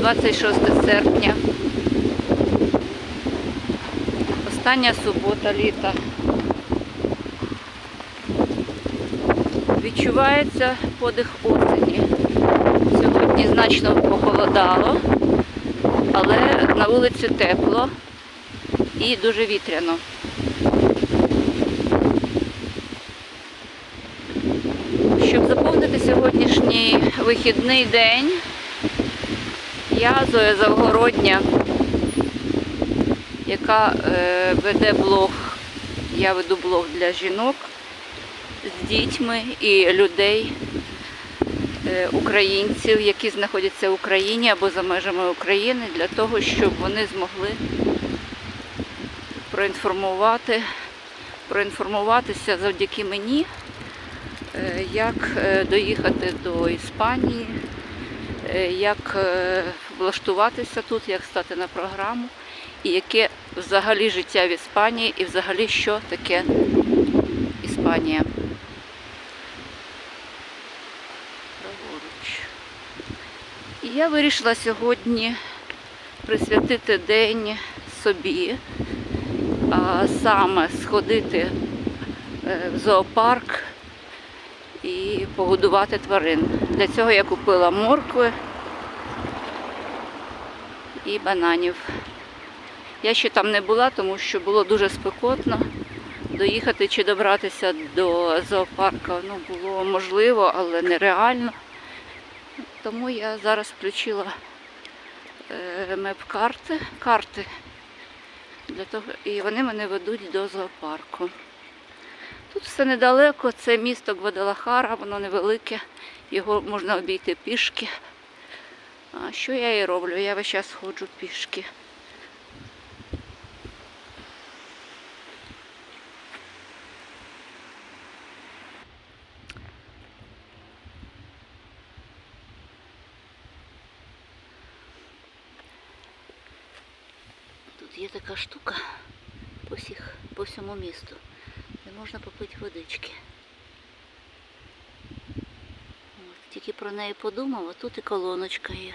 26 серпня. Остання субота літа. Відчувається подих осені. Сьогодні значно похолодало, але на вулиці тепло і дуже вітряно. Щоб заповнити сьогоднішній вихідний день, Зоя Завгородня, яка е, веде блог, я веду блог для жінок з дітьми і людей, е, українців, які знаходяться в Україні або за межами України, для того, щоб вони змогли проінформувати, проінформуватися завдяки мені, е, як е, доїхати до Іспанії, е, як е, влаштуватися тут, як стати на програму, і яке взагалі життя в Іспанії, і взагалі що таке Іспанія. Праворуч. І я вирішила сьогодні присвятити день собі, а саме сходити е, в зоопарк і погодувати тварин. Для цього я купила моркви і бананів. Я ще там не була, тому що було дуже спекотно. Доїхати чи добратися до зоопарка ну, було можливо, але нереально. Тому я зараз включила е, меп-карти, карти для того, і вони мене ведуть до зоопарку. Тут все недалеко, це місто Гвадалахара, воно невелике, його можна обійти пішки. А що я і роблю? Я весь час ходжу пішки. Тут є така штука по, всіх, по всьому місту, де можна попити водички. От, тільки про неї подумав, а тут і колоночка є.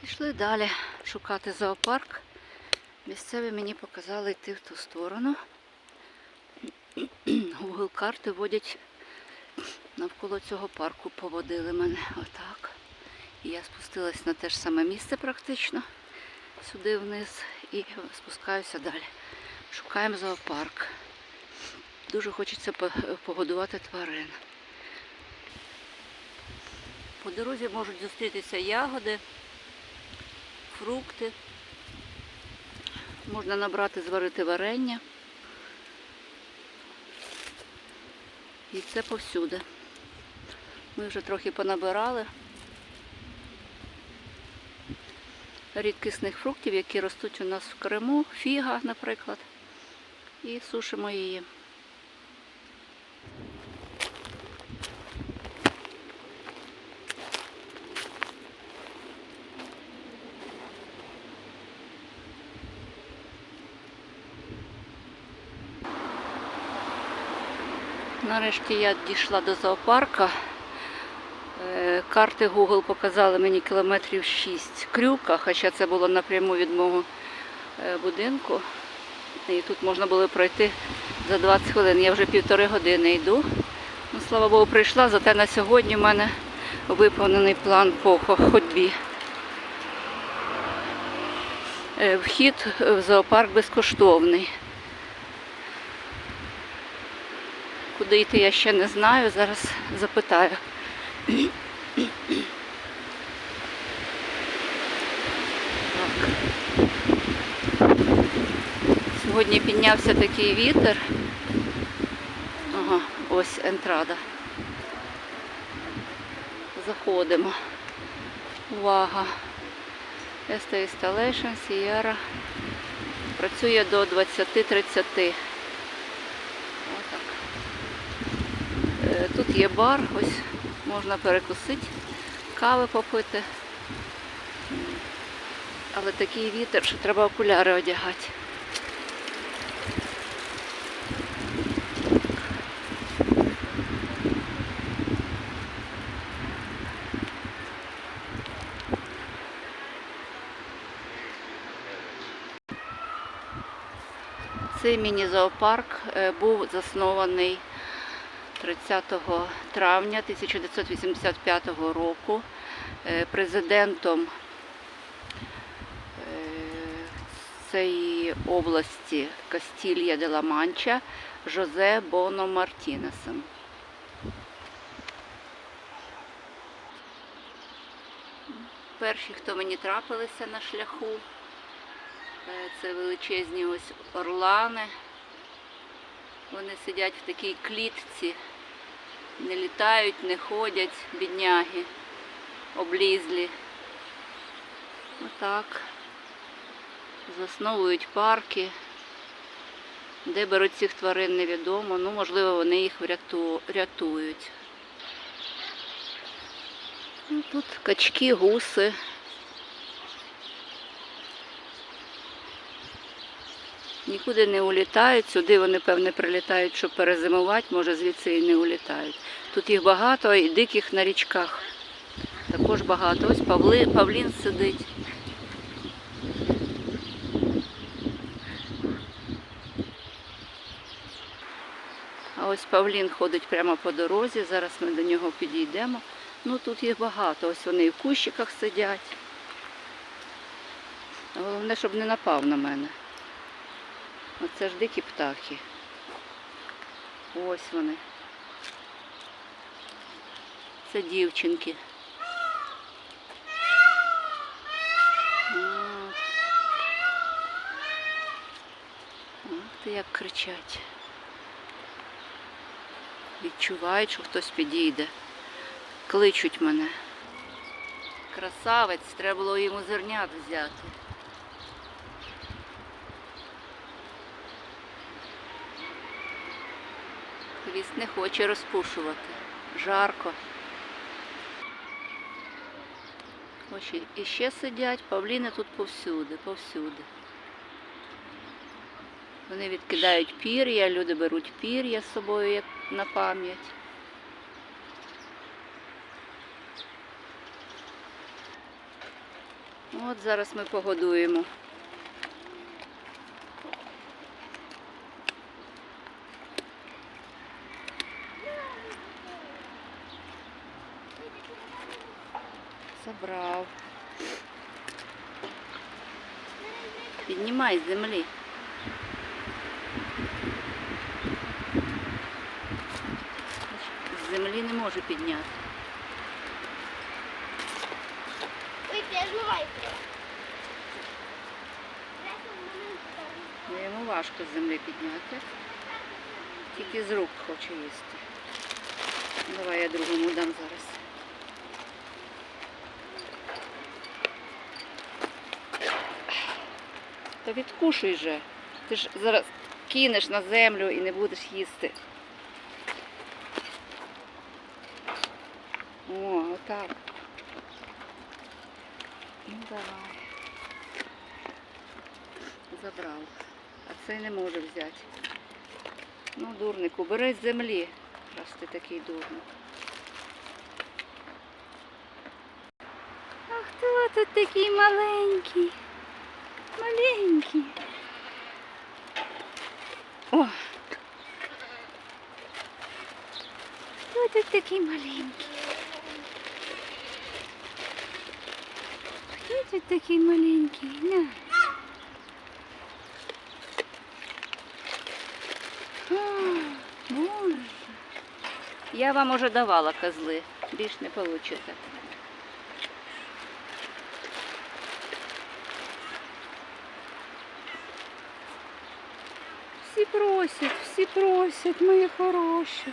Пішли далі шукати зоопарк. Місцеві мені показали йти в ту сторону. Google карти водять навколо цього парку, поводили мене отак. І я спустилась на те ж саме місце практично, сюди вниз і спускаюся далі. Шукаємо зоопарк. Дуже хочеться погодувати тварин. По дорозі можуть зустрітися ягоди, фрукти. Можна набрати, зварити варення. І це повсюди. Ми вже трохи понабирали рідкісних фруктів, які ростуть у нас в Криму, фіга, наприклад, і сушимо її. Нарешті я дійшла до зоопарка. Е, Карти Google показали мені кілометрів 6 крюка, хоча це було напряму від мого е, будинку. І тут можна було пройти за 20 хвилин. Я вже півтори години йду. Ну, слава Богу, прийшла, зате на сьогодні в мене виповнений план по хо- ходьбі. Е, Вхід в зоопарк безкоштовний. Куди йти я ще не знаю, зараз запитаю. Так. Сьогодні піднявся такий вітер. Ага, ось ентрада. Заходимо. Увага. Esta Installation Sierra працює до 20.30. Отак. Е, Тут є бар, ось можна перекусити, кави попити. Але такий вітер, що треба окуляри одягати. Цей міні-зоопарк е, був заснований 30 травня 1985 року е, президентом е, цієї області Кастілья де ла Манча Жозе Боно Мартінесом. Перші, хто мені трапилися на шляху, е, це величезні ось орлани. Вони сидять в такій клітці, не літають, не ходять, бідняги, облізлі. Отак. Засновують парки. Де беруть цих тварин невідомо. Ну, можливо, вони їх рятують. Ну, Тут качки, гуси. Нікуди не улітають. Сюди вони, певне, прилітають, щоб перезимувати, може звідси і не улітають. Тут їх багато і диких на річках. Також багато. Ось павли, павлін сидить. А ось павлін ходить прямо по дорозі. Зараз ми до нього підійдемо. Ну тут їх багато. Ось вони і в кущиках сидять. Головне, щоб не напав на мене. Оце ж дикі птахи. Ось вони. Це дівчинки. Ти як кричать. Відчувають, що хтось підійде. Кличуть мене. Красавець, треба було йому зернят взяти. Хвіст не хоче розпушувати. Жарко. Ось і- ще сидять, павліни тут повсюди, повсюди. Вони відкидають пір'я, люди беруть пір'я з собою як на пам'ять. От зараз ми погодуємо. Забрав. З землі. З землі не може підняти. Ой, переживайте. Ну, Йому важко з землі підняти. Тільки з рук хоче їсти. Давай я другому дам зараз. Та відкушуй же. Ти ж зараз кинеш на землю і не будеш їсти. О, отак. Ну давай. Забрав. А цей не може взяти. Ну, дурнику, бери з землі, раз ти такий дурник. А хто тут такий маленький? Маленький. О! Тут такий маленький? Тут такий маленький? На. А, Боже. Я вам уже давала козли, більш не получите. Всі просять, всі просять, мої хороші.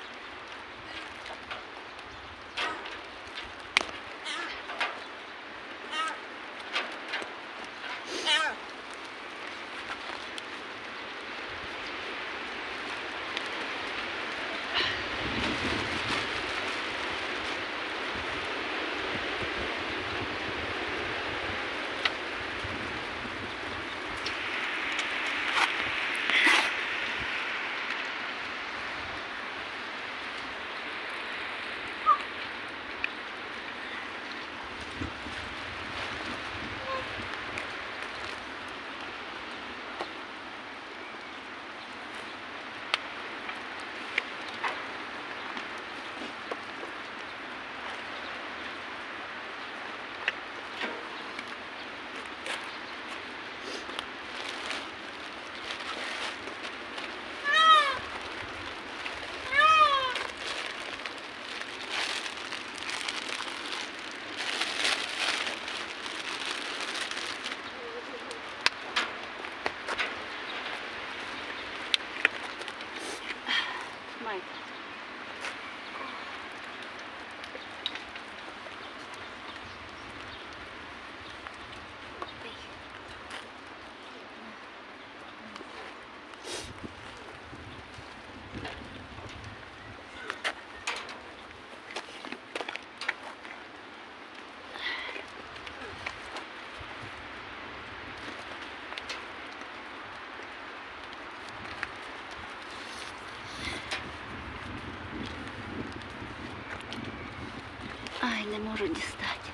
Не можу дістати.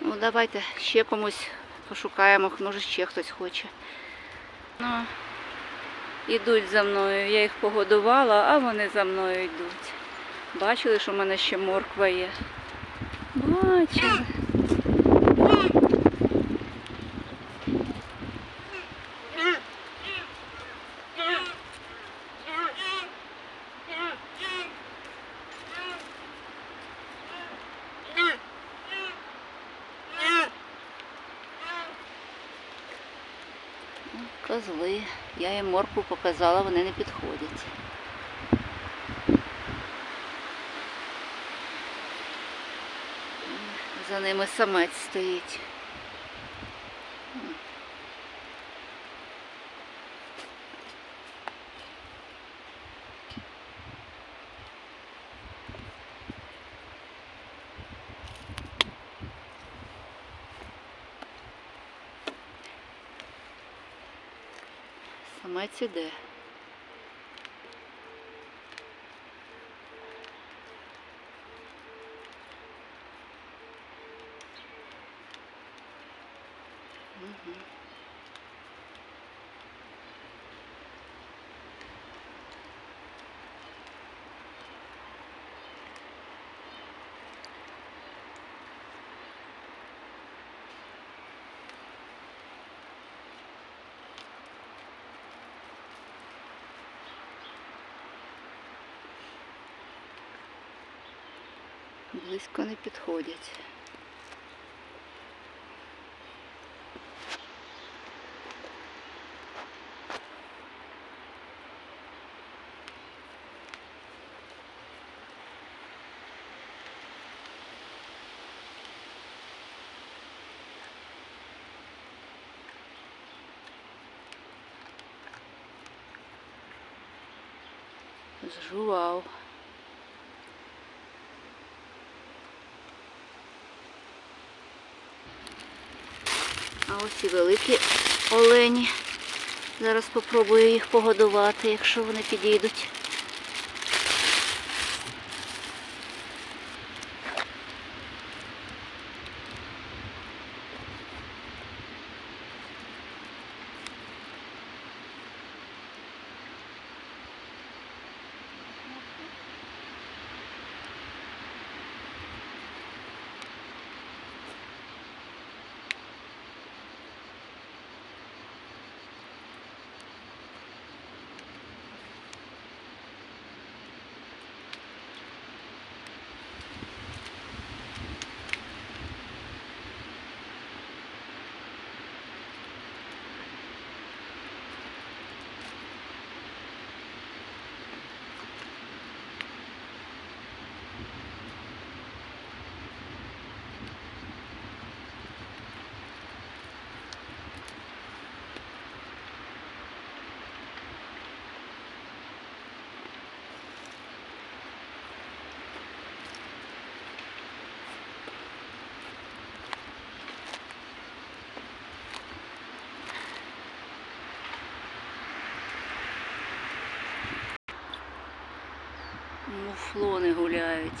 Ну, давайте ще комусь пошукаємо, може ще хтось хоче. Ну, ідуть за мною. Я їх погодувала, а вони за мною йдуть. Бачили, що в мене ще морква є. Бачили. Козли. Я їм моркву вони не підходять. За ними самець стоїть. Самець іде. Близько не підходять. Зжував. А ось і великі олені. Зараз спробую їх погодувати, якщо вони підійдуть. Муфлони гуляють.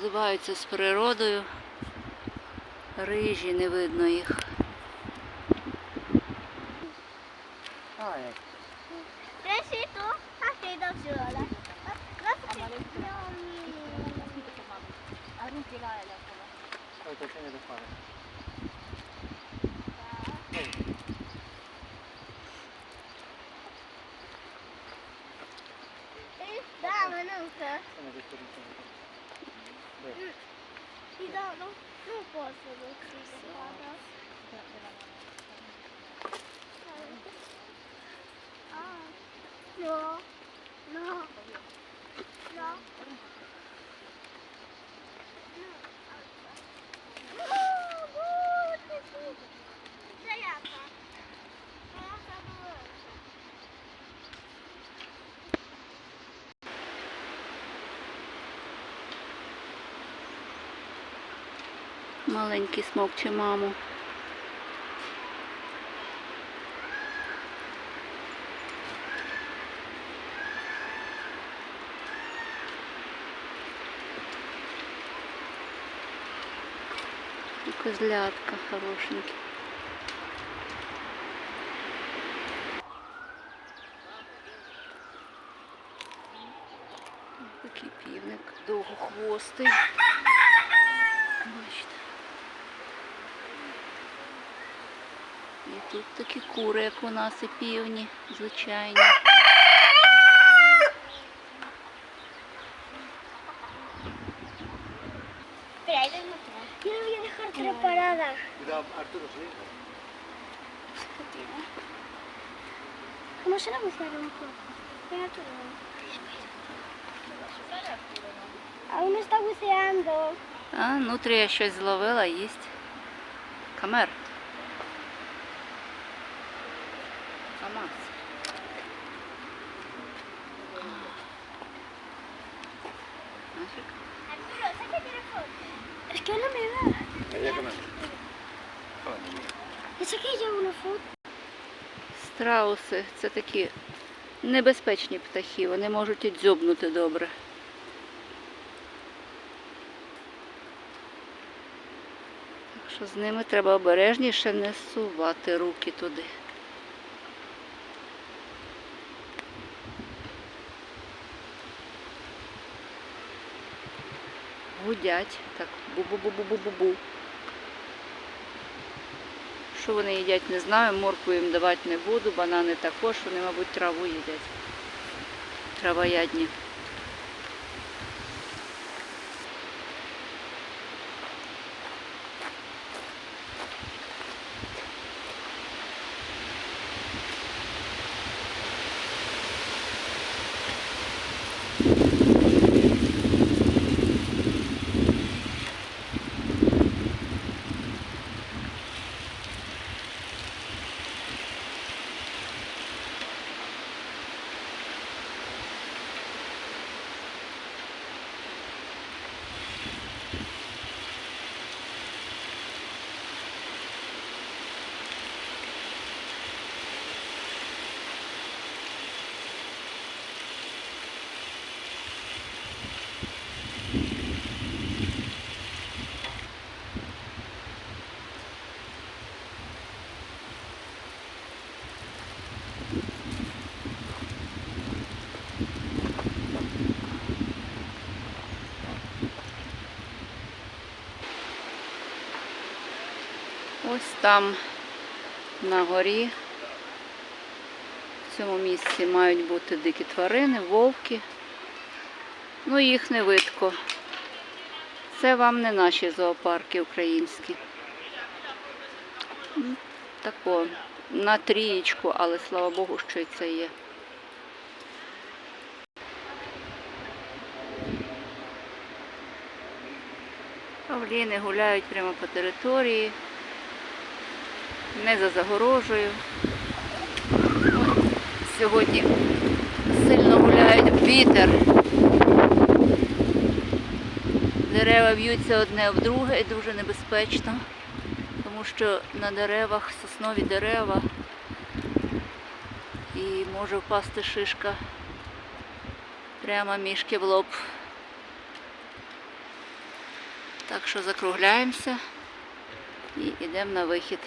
Зливаються з природою. Рижі, не видно їх. Sola. Cosa che Poi te ne da fare. não, não, não posso, não consigo falar. Ah, não. маленький смок чи маму. Козлятка хорошенький. Такий півник довгохвостий. Бачите. І тут такі кури, як у нас, і півні, звичайні. Espera, ahí tengo otra. Yo le voy a dejar tres paradas. Cuidado, Arturo, sí. ¿Cómo se la bucearon un poco? Espera tú. Aún está buceando. А, нутрія щось зловила, їсть. Камер. Foto. Es que no me da. Ella que que yo una. Страуси це такі небезпечні птахи, вони можуть і дзьобнути добре. Так що з ними треба обережніше не сувати руки туди. Гудять. Так, бу-бу-бу-бу-бу-бу-бу. Що вони їдять, не знаю. Моркву їм давати не буду, банани також, вони, мабуть, траву їдять. Травоядні. Ось там на горі. В цьому місці мають бути дикі тварини, вовки. Ну, їх не видко. Це вам не наші зоопарки українські. М, Тако, на трієчку, але слава Богу, що і це є. Павліни гуляють прямо по території, не за загорожею. Сьогодні сильно гуляють вітер. Дерева б'ються одне в друге і дуже небезпечно, тому що на деревах соснові дерева і може впасти шишка прямо мішки в лоб. Так що закругляємося і йдемо на вихід.